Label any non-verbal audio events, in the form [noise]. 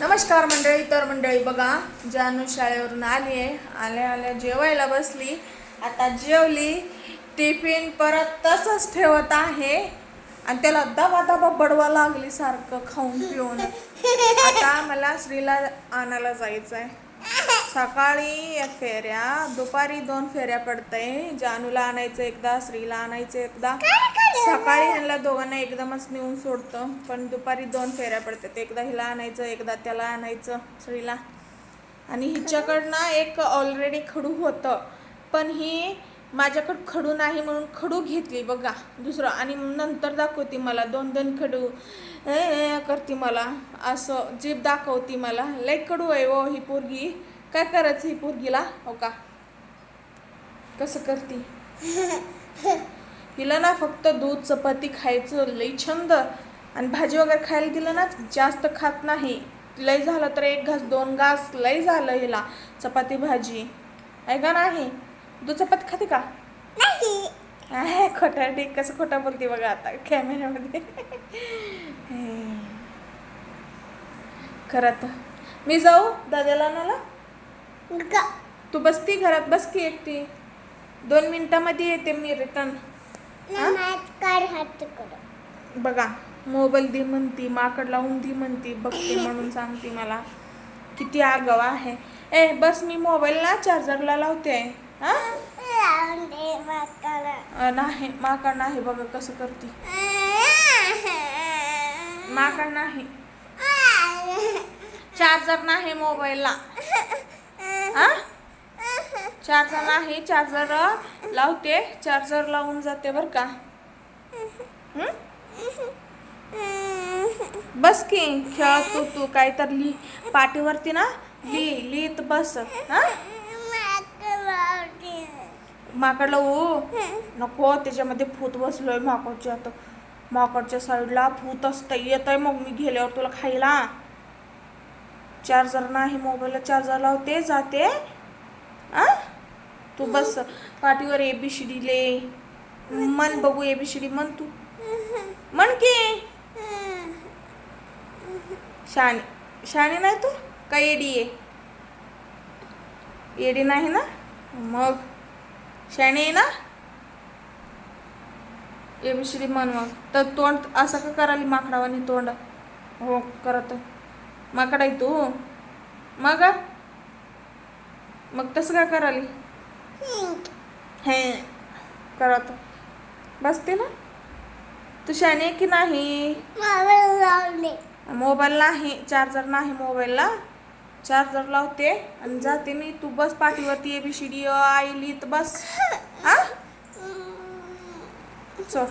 नमस्कार मंडळी तर मंडळी बघा जानू शाळेवरून आली आहे आल्या आल्या जेवायला बसली. आता जेवली. टिफिन परत तसंच ठेवत आहे. आणि त्याला दबा दबा बडवा लागली सारखं खाऊन पिऊन. आता मला श्रीला आणायला जायचं आहे सकाळी एक फेऱ्या दुपारी दोन फेऱ्या पडतंय. जानूला आणायचं एकदा श्रीला आणायचं एकदा. सकाळी ह्यांना दोघांना एकदमच नेऊन सोडतं पण दुपारी दोन फेऱ्या पडतात. एकदा हिला आणायचं एकदा त्याला आणायचं श्रीला आणि हिच्याकडनं एक ऑलरेडी खडू होतं. पण ही माझ्याकडं खडू नाही म्हणून खडू घेतली बघा. दुसरं आणि नंतर दाखवती मला दोन दोन खडू. ए, करते मला. असं जीभ दाखवती मला. लय कडू आहे हो ही पोरगी. काय करायचं ही पोरगीला? हो का? कसं करती? हिला ना फक्त दूध चपाती खायचं लई छंद. आणि भाजी वगैरे खायला दिलं ना जास्त खात नाही. लय झालं तर एक घास दोन घास लय झालं हिला. चपाती भाजी. आहे का नाही? दूध चपाती खाते का? आहे खोटा ठीक कसं खोटा बोलते बघा आता कॅमेऱ्यामध्ये खरं तर. मी जाऊ दादाला नाला तू बसती घरात बस की एकटी. दोन मिनिटामध्ये येते मी रिटर्न बघा मोबाईल दे म्हणती माकड लावून दे म्हणती बघते म्हणून सांगते मला. किती आगाव आहे. ए बस मी मोबाईल ना चार्जरला लावते. हा? अ, नाही माकड नाही बघा कसं करते. माकड नाही. [laughs] चार्जर नाही मोबाईलला. चार्जर नाही चार्जर लावते. चार्जर लावून जाते बर का. बस की खेळ तू तू काय तर लिही पाठीवरती ना लिही लिहित बस. हा? माकडला ओ नको त्याच्यामध्ये फूत बसलोय माकडच्या आता. माकडच्या साईडला फूत असतं येत आहे मग मी गेल्यावर तुला खायला. चार्जर नाही मोबाईलला चार्जर लावते जाते. आ तू बस पाठीवर ए बी सी डी ले. मन बघू ए बी सी डी म्हण तू. म्हण की. शाणी शाणी नाही तू? का एडी आहे एडी नाही ना? मग. शाणी आहे ना? ए बी सी डी म्हण मग. तर तोंड असं का कराली माकडावानी तोंड? हो करत. माकड आहे तू. मग? मग तसं का कराली हे करत बसते ना? तू आहे की नाही? मोबाईल नाही चार्जर नाही मोबाईलला. चार्जर लावते आणि जाते मी. तू बस पाठीवरती A B C D I लिहित बस. हा? चल.